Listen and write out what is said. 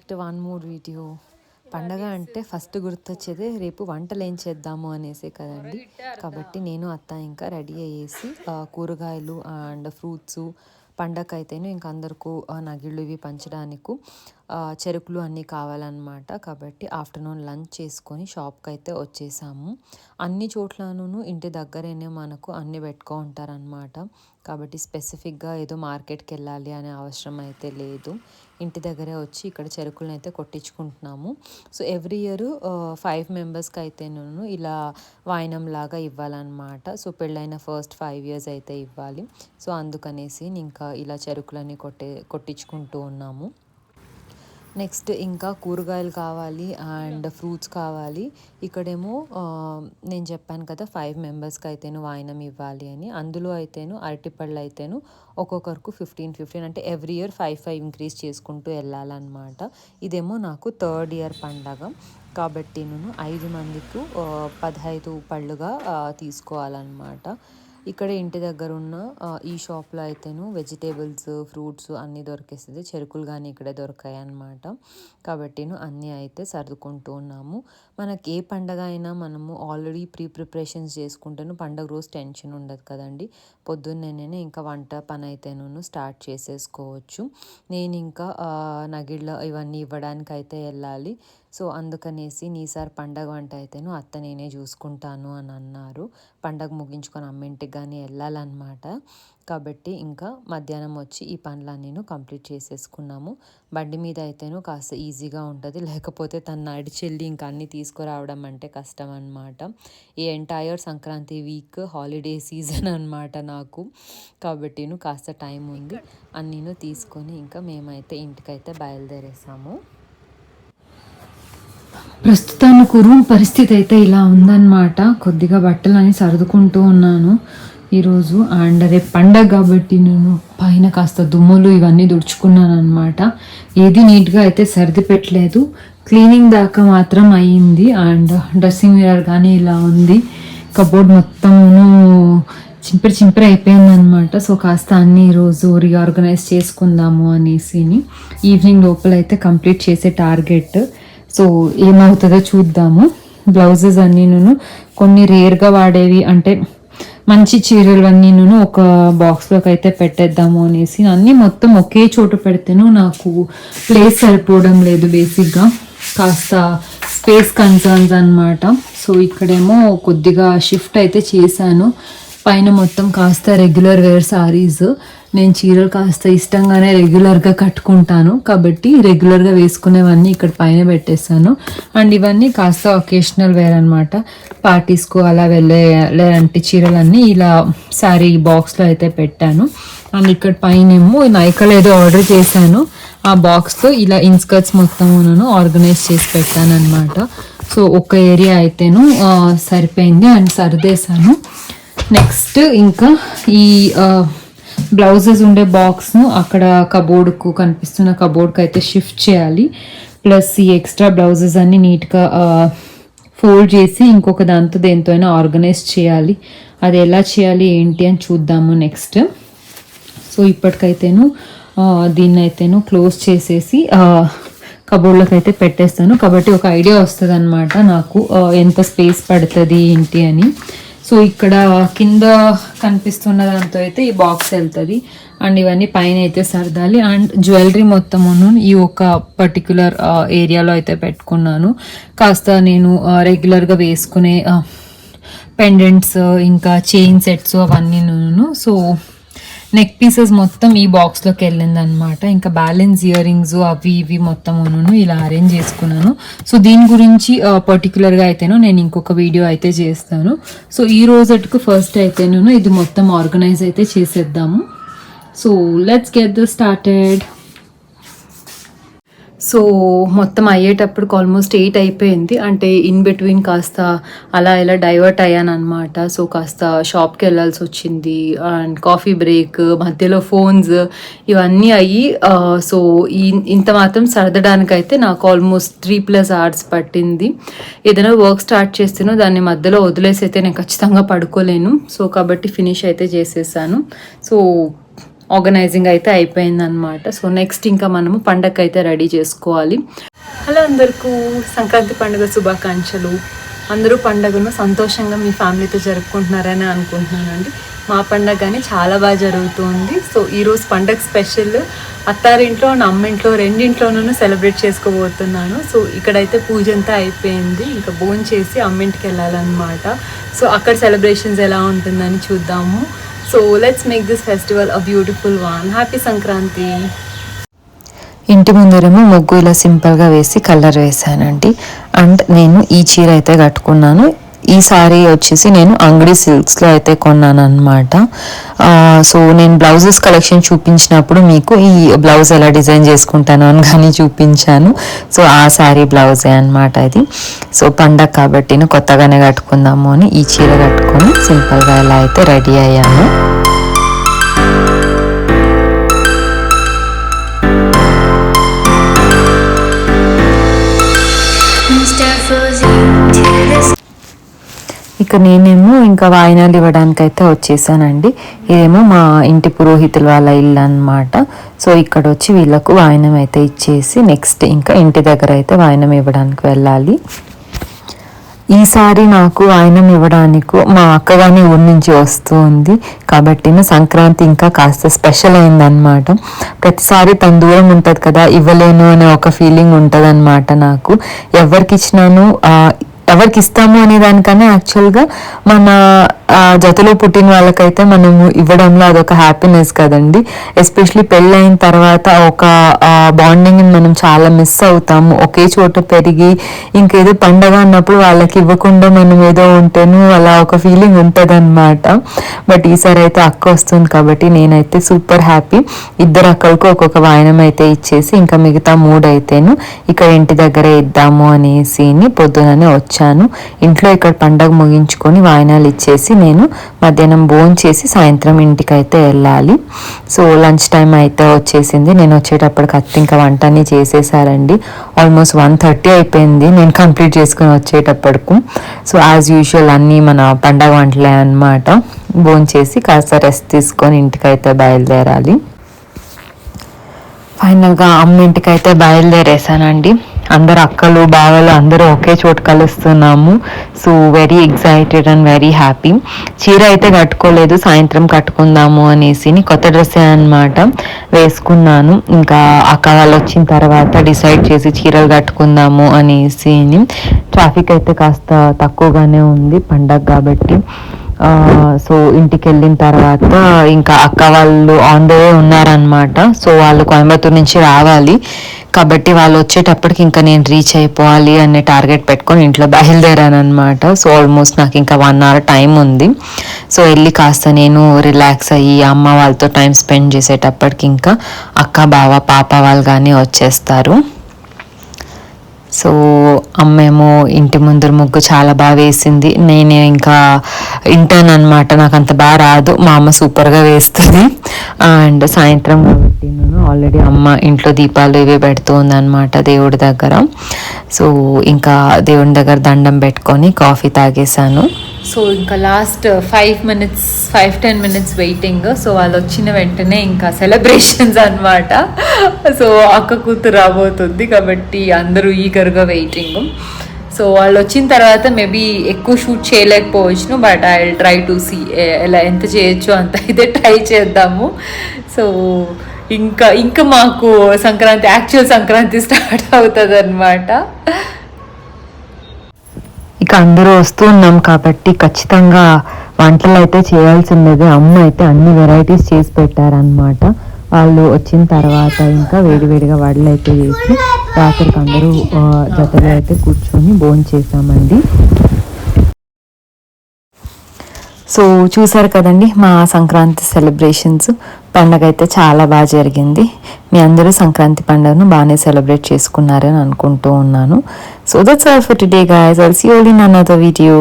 Back to one more video పండగ అంటే first గుర్తొచ్చేది రేపు వంటలు ఏం చేద్దాము అనేసి కదండి. కాబట్టి నేను అత్త ఇంకా రెడీ అయ్యేసి కూరగాయలు అండ్ ఫ్రూట్స్ పండగ అయితేనే ఇంకా అందరికీ నగిళ్ళు ఇవి పంచడానికి చెరుకులు అన్నీ కావాలన్నమాట. కాబట్టి ఆఫ్టర్నూన్ లంచ్ చేసుకొని షాప్కి అయితే వచ్చేసాము. అన్ని చోట్లనూ ఇంటి దగ్గరనే మనకు అన్ని పెట్టుకో ఉంటారనమాట కాబట్టి స్పెసిఫిక్గా ఏదో మార్కెట్కి వెళ్ళాలి అనే అవసరం అయితే లేదు. ఇంటి దగ్గరే వచ్చి ఇక్కడ చెరుకులను అయితే కొట్టించుకుంటున్నాము. సో ఎవ్రీ ఇయర్ ఫైవ్ మెంబర్స్కి అయితే నేను ఇలా వాయినం లాగా ఇవ్వాలన్నమాట. సో పెళ్ళైన ఫస్ట్ ఫైవ్ ఇయర్స్ అయితే ఇవ్వాలి. సో అందుకనేసి ఇంకా ఇలా చెరుకులని కొట్టే కొట్టించుకుంటూ ఉన్నాము. నెక్స్ట్ ఇంకా కూరగాయలు కావాలి అండ్ ఫ్రూట్స్ కావాలి. ఇక్కడేమో నేను చెప్పాను కదా ఫైవ్ మెంబర్స్కి అయితేను వాయినం ఇవ్వాలి అని. అందులో అయితేను అరటిపళ్ళు అయితేను ఒక్కొక్కరికి ఫిఫ్టీన్ ఫిఫ్టీన్ అంటే every year five five increase చేసుకుంటూ వెళ్ళాలన్నమాట. ఇదేమో నాకు థర్డ్ ఇయర్ పండగ. కాబట్టి నేను ఐదు మందికి పదహైదు పళ్ళుగా తీసుకోవాలన్నమాట. ఇక్కడ ఇంటి దగ్గర ఉన్న ఈ షాప్లో అయితేను వెజిటేబుల్స్ ఫ్రూట్స్ అన్నీ దొరికేస్తుంది. చెరుకులు కానీ ఇక్కడే దొరికాయి అన్నమాట కాబట్టి అన్నీ అయితే సర్దుకుంటూ ఉన్నాము. మనకి ఏ పండగ అయినా మనము ఆల్రెడీ ప్రీ ప్రిపరేషన్స్ చేసుకుంటేను పండగ రోజు టెన్షన్ ఉండదు కదండి. పొద్దున్నేనే ఇంకా వంట పని అయితేను స్టార్ట్ చేసేసుకోవచ్చు. నేను ఇంకా నగిళ్ళ ఇవన్నీ ఇవ్వడానికి అయితే వెళ్ళాలి. సో అందుకనేసి నీసారి పండగ వంట అయితేను అత్త నేనే చూసుకుంటాను అని అన్నారు. పండగ ముగించుకొని అమ్మింటికి కానీ వెళ్ళాలన్నమాట. కాబట్టి ఇంకా మధ్యాహ్నం వచ్చి ఈ పనులన్నీ కంప్లీట్ చేసేసుకున్నాము. బండి మీద అయితేను కాస్త ఈజీగా ఉంటుంది. లేకపోతే తను నడిచెళ్ళి ఇంకా అన్నీ తీసుకురావడం అంటే కష్టం అనమాట ఈ entire Sankranti week holiday season అనమాట నాకు. కాబట్టి కాస్త టైం ఉంది. అన్నీను తీసుకొని ఇంకా మేమైతే ఇంటికైతే బయలుదేరేసాము. ప్రస్తుతానికి రూమ్ పరిస్థితి అయితే ఇలా ఉందన్నమాట. కొద్దిగా బట్టలని సర్దుకుంటూ ఉన్నాను. ఈరోజు అండ్ రేపు పండగ కాబట్టి నేను పైన కాస్త దుమ్ములు ఇవన్నీ దుడుచుకున్నాను అనమాట ఏది నీట్గా అయితే సర్ది పెట్టలేదు క్లీనింగ్ దాకా మాత్రం అయ్యింది. అండ్ డ్రెస్సింగ్ మిరర్ కానీ ఇలా ఉంది. కబోర్డ్ మొత్తమును చింపిరి చింపిరి అయిపోయింది అనమాట సో కాస్త అన్ని రోజు రీఆర్గనైజ్ చేసుకుందాము అనేసి ఈవినింగ్ లోపల అయితే కంప్లీట్ చేసే టార్గెట్. సో ఏమవుతుందో చూద్దాము. బ్లౌజెస్ అన్నీ నేను కొన్ని రేర్గా వాడేవి అంటే మంచి చీరలు అన్నీను ఒక బాక్స్లోకి అయితే పెట్టేద్దాము అనేసి అన్నీ మొత్తం ఒకే చోట పెడితేను నాకు ప్లేస్ సరిపోవడం లేదు బేసిక్గా కాస్త స్పేస్ కన్సర్న్స్ అనమాట సో ఇక్కడేమో కొద్దిగా షిఫ్ట్ అయితే చేశాను. పైన మొత్తం కాస్త రెగ్యులర్ వేర్ సారీస్ నేను చీరలు కాస్త ఇష్టంగానే రెగ్యులర్గా కట్టుకుంటాను. కాబట్టి రెగ్యులర్గా వేసుకునేవన్నీ ఇక్కడ పైన పెట్టేస్తాను అండ్ ఇవన్నీ కాస్త ఒకేషనల్ వేర్ అనమాట పార్టీస్కు అలా వెళ్ళే లేదంటే చీరలన్నీ ఇలా శారీ బాక్స్లో అయితే పెట్టాను. అండ్ ఇక్కడ పైన ఏమో ఏదో ఆర్డర్ చేశాను. ఆ బాక్స్లో ఇలా ఇన్స్కర్ట్స్ మొత్తమును ఆర్గనైజ్ చేసి పెట్టాను అనమాట సో ఒక ఏరియా అయితేను సరిపోయింది. అండ్ సర్దేశాను. నెక్స్ట్ ఇంకా ఈ బ్లౌజెస్ ఉండే బాక్స్ను అక్కడ కబోర్డ్కు కనిపిస్తున్న కబోర్డ్కి అయితే షిఫ్ట్ చేయాలి. ప్లస్ ఈ ఎక్స్ట్రా బ్లౌజెస్ అన్ని నీట్గా ఫోల్డ్ చేసి ఇంకొక దాంతో దేంతో అయినా ఆర్గనైజ్ చేయాలి. అది ఎలా చేయాలి ఏంటి అని చూద్దాము నెక్స్ట్. సో ఇప్పటికైతేను దీన్ని అయితేను క్లోజ్ చేసేసి కబోర్డ్లోకి అయితే పెట్టేస్తాను. కాబట్టి ఒక ఐడియా వస్తుంది అనమాట నాకు ఎంత స్పేస్ పడుతుంది ఏంటి అని. సో ఇక్కడ కింద కనిపిస్తున్న దాంతో అయితే ఈ బాక్స్ వెళ్తుంది. అండ్ ఇవన్నీ పైన అయితే సర్దాలి. అండ్ జ్యువెలరీ మొత్తమును ఈ ఒక పర్టికులర్ ఏరియాలో అయితే పెట్టుకున్నాను. కాస్త నేను రెగ్యులర్గా వేసుకునే పెండెంట్స్ ఇంకా చైన్ సెట్స్ అవన్నీ సో నెక్ పీసెస్ మొత్తం ఈ బాక్స్లోకి వెళ్ళిందనమాట ఇంకా బ్యాలెన్స్ ఇయర్ రింగ్స్ అవి ఇవి మొత్తం ఇలా అరేంజ్ చేసుకున్నాను. సో దీని గురించి పర్టికులర్గా అయితేను నేను ఇంకొక వీడియో అయితే చేస్తాను. సో ఈ రోజుకు ఫస్ట్ అయితేను ఇది మొత్తం ఆర్గనైజ్ అయితే చేసేద్దాము. So let's get the started so మొత్తం అయ్యేటప్పుడు ఆల్మోస్ట్ ఎయిట్ అయిపోయింది. అంటే ఇన్ బిట్వీన్ కాస్త అలా ఇలా డైవర్ట్ అయ్యాను అనమాట సో కాస్త షాప్కి వెళ్ళాల్సి వచ్చింది. అండ్ కాఫీ బ్రేక్ మధ్యలో ఫోన్స్ ఇవన్నీ అయ్యి సో ఇంత మాత్రం సర్దడానికైతే నాకు ఆల్మోస్ట్ త్రీ ప్లస్ అవర్స్ పట్టింది. ఏదైనా వర్క్ స్టార్ట్ చేస్తేనో దాన్ని మధ్యలో వదిలేసి అయితే నేను ఖచ్చితంగా పడుకోలేను. సో కాబట్టి ఫినిష్ అయితే చేసేసాను. సో ఆర్గనైజింగ్ అయితే అయిపోయింది అనమాట సో నెక్స్ట్ ఇంకా మనము పండగ అయితే రెడీ చేసుకోవాలి. హలో అందరికీ సంక్రాంతి పండుగ శుభాకాంక్షలు. అందరూ పండుగను సంతోషంగా మీ ఫ్యామిలీతో జరుపుకుంటున్నారని అనుకుంటున్నానండి. మా పండగ కానీ చాలా బాగా జరుగుతుంది. సో ఈరోజు పండగ స్పెషల్ అత్తారింట్లో నా అమ్మింట్లో రెండింట్లోనూ సెలబ్రేట్ చేసుకోబోతున్నాను. సో ఇక్కడైతే పూజ అంతా అయిపోయింది. ఇంకా భోజనం చేసి అమ్మింటికి వెళ్ళాలన్నమాట. సో అక్కడ సెలబ్రేషన్స్ ఎలా ఉంటుందని చూద్దాము. So let's make this festival a beautiful one happy Sankranti ఇంటి ముందరేమో ముగ్గు ఇలా సింపుల్గా వేసి కలర్ వేసానండి అండ్ నేను ఈ చీర అయితే కట్టుకున్నాను. ఈ సారీ వచ్చేసి నేను అంగడి సిల్క్స్లో అయితే కొన్నాను అనమాట సో నేను బ్లౌజెస్ కలెక్షన్ చూపించినప్పుడు మీకు ఈ బ్లౌజ్ ఎలా డిజైన్ చేసుకుంటాను అని కానీ చూపించాను. సో ఆ శారీ బ్లౌజే అనమాట ఇది సో పండగ కాబట్టి నేను కొత్తగానే కట్టుకుందాము అని ఈ చీర కట్టుకొని సింపుల్గా ఎలా అయితే రెడీ అయ్యాను. Mr. Fuzzy to the ఇక నేనేమో ఇంకా వాయినాలు ఇవ్వడానికి అయితే వచ్చేసానండి. ఇదేమో మా ఇంటి పురోహితుల వాళ్ళ ఇల్లు అనమాట సో ఇక్కడ వచ్చి వీళ్ళకు వాయినం అయితే ఇచ్చేసి నెక్స్ట్ ఇంకా ఇంటి దగ్గర అయితే వాయినం ఇవ్వడానికి వెళ్ళాలి. ఈసారి నాకు వాయినం ఇవ్వడానికి మా అక్కగాని ఊరి నుంచి వస్తూ ఉంది. కాబట్టి సంక్రాంతి ఇంకా కాస్త స్పెషల్ అయిందనమాట ప్రతిసారి తన దూరం ఉంటుంది కదా ఇవ్వలేను అనే ఒక ఫీలింగ్ ఉంటుంది నాకు. ఎవరికి ఇచ్చినాను? ఎవరికి ఇస్తాము అనే దానికన్నా యాక్చువల్గా మన జతలో పుట్టిన వాళ్ళకైతే మనము ఇవ్వడంలో అదొక హ్యాపీనెస్ కదండి. ఎస్పెషలీ పెళ్ళైన తర్వాత ఒక బాండింగ్ మనం చాలా మిస్ అవుతాము. ఒకే చోట పెరిగి ఇంకేదో పండగ అన్నప్పుడు వాళ్ళకి ఇవ్వకుండా మనం ఏదో ఉంటేను అలా ఒక ఫీలింగ్ ఉంటుంది అనమాట బట్ ఈసారి అయితే అక్క వస్తుంది కాబట్టి నేనైతే సూపర్ హ్యాపీ ఇద్దరు అక్కలకు ఒక్కొక్క వాయనం అయితే ఇచ్చేసి ఇంకా మిగతా మూడు అయితేను ఇక్కడ ఇంటి దగ్గరే ఇద్దాము అనేసి పొద్దుననే వచ్చాను ఇంట్లో ఇక్కడ పండగ ముగించుకొని వాయినాలు ఇచ్చేసి నేను మధ్యాహ్నం భోజనం చేసి సాయంత్రం ఇంటికి అయితే వెళ్ళాలి. సో లంచ్ టైం అయితే వచ్చేసింది. నేను వచ్చేటప్పటికి అత్త ఇంకా వంట అన్నీ చేసేసారండి. ఆల్మోస్ట్ వన్ థర్టీ అయిపోయింది. నేను కంప్లీట్ చేసుకుని వచ్చేటప్పటికు. సో యాజ్ యూజువల్ అన్నీ మన పండగ వంటలే అనమాట భోజనం చేసి కాస్త రెస్ట్ తీసుకొని ఇంటికైతే బయలుదేరాలి. ఫైనల్గా అమ్మ ఇంటికైతే బయలుదేరేసానండి అందరు అక్కలు బావలు అందరూ ఒకే చోటు కలుస్తున్నాము. So very excited and very happy చీర అయితే కట్టుకోలేదు సాయంత్రం కట్టుకుందాము అనేసి కొత్త డ్రెస్సే అనమాట వేసుకున్నాను. ఇంకా అక్క వాళ్ళు వచ్చిన తర్వాత డిసైడ్ చేసి చీరలు కట్టుకుందాము అనేసి ట్రాఫిక్ అయితే కాస్త తక్కువగానే ఉంది పండగ కాబట్టి. సో ఇంటికి వెళ్ళిన తర్వాత ఇంకా అక్క వాళ్ళు ఆన్ ద వే ఉన్నారనమాట సో వాళ్ళు కోయంబత్తూరు నుంచి రావాలి. కాబట్టి వాళ్ళు వచ్చేటప్పటికి ఇంకా నేను రీచ్ అయిపోవాలి అనే టార్గెట్ పెట్టుకొని ఇంట్లో బయలుదేరాను అనమాట సో ఆల్మోస్ట్ నాకు ఇంకా వన్ అవర్ టైం ఉంది. సో వెళ్ళి కాస్త నేను రిలాక్స్ అయ్యి అమ్మ వాళ్ళతో టైం స్పెండ్ చేసేటప్పటికి ఇంకా అక్క బావ పాప వాళ్ళు కానీ వచ్చేస్తారు. సో అమ్మేమో ఇంటి ముందర ముగ్గు చాలా బాగా వేసింది. నేను ఇంకా ఇంటర్న్ అనమాట నాకు అంత బాగా రాదు. మా అమ్మ సూపర్గా వేస్తుంది. అండ్ సాయంత్రం పెట్టినాను ఆల్రెడీ అమ్మ ఇంట్లో దీపాలు ఇవి పెడుతుంది అనమాట దేవుడి దగ్గర. సో ఇంకా దేవుడి దగ్గర దండం పెట్టుకొని కాఫీ తాగేశాను. సో ఇంకా last five minutes five ten minutes waiting so వాళ్ళు వచ్చిన వెంటనే ఇంకా సెలబ్రేషన్స్ అన్నమాట. సో అక్క కూతురు రాబోతుంది కాబట్టి అందరూ ఈగర్గా వెయిటింగ్ సో వాళ్ళు వచ్చిన తర్వాత మేబీ ఎక్కువ shoot చేయలేకపోవచ్చును but I try to see ఎలా ఎంత చేయొచ్చు అంత ఇదే ట్రై చేద్దాము. సో ఇంకా ఇంకా మాకు సంక్రాంతి యాక్చువల్ సంక్రాంతి స్టార్ట్ అవుతుంది అనమాట ఇక అందరూ వస్తూ ఉన్నాం కాబట్టి ఖచ్చితంగా వంటలు అయితే చేయాల్సిందే అమ్మ అయితే అన్ని వెరైటీస్ చేసి పెట్టారనమాట వాళ్ళు వచ్చిన తర్వాత ఇంకా వేడివేడిగా వడలు అయితే చేసి రాత్రికి అందరూ ఆ, జతలో అయితే కూర్చొని భోజనం చేసామండి సో చూసారు కదండి మా సంక్రాంతి సెలబ్రేషన్స్ పండగ అయితే చాలా బాగా జరిగింది. మీ అందరూ సంక్రాంతి పండుగను బాగానే సెలబ్రేట్ చేసుకున్నారని అనుకుంటూ ఉన్నాను. So that's all for today guys all see all in an other video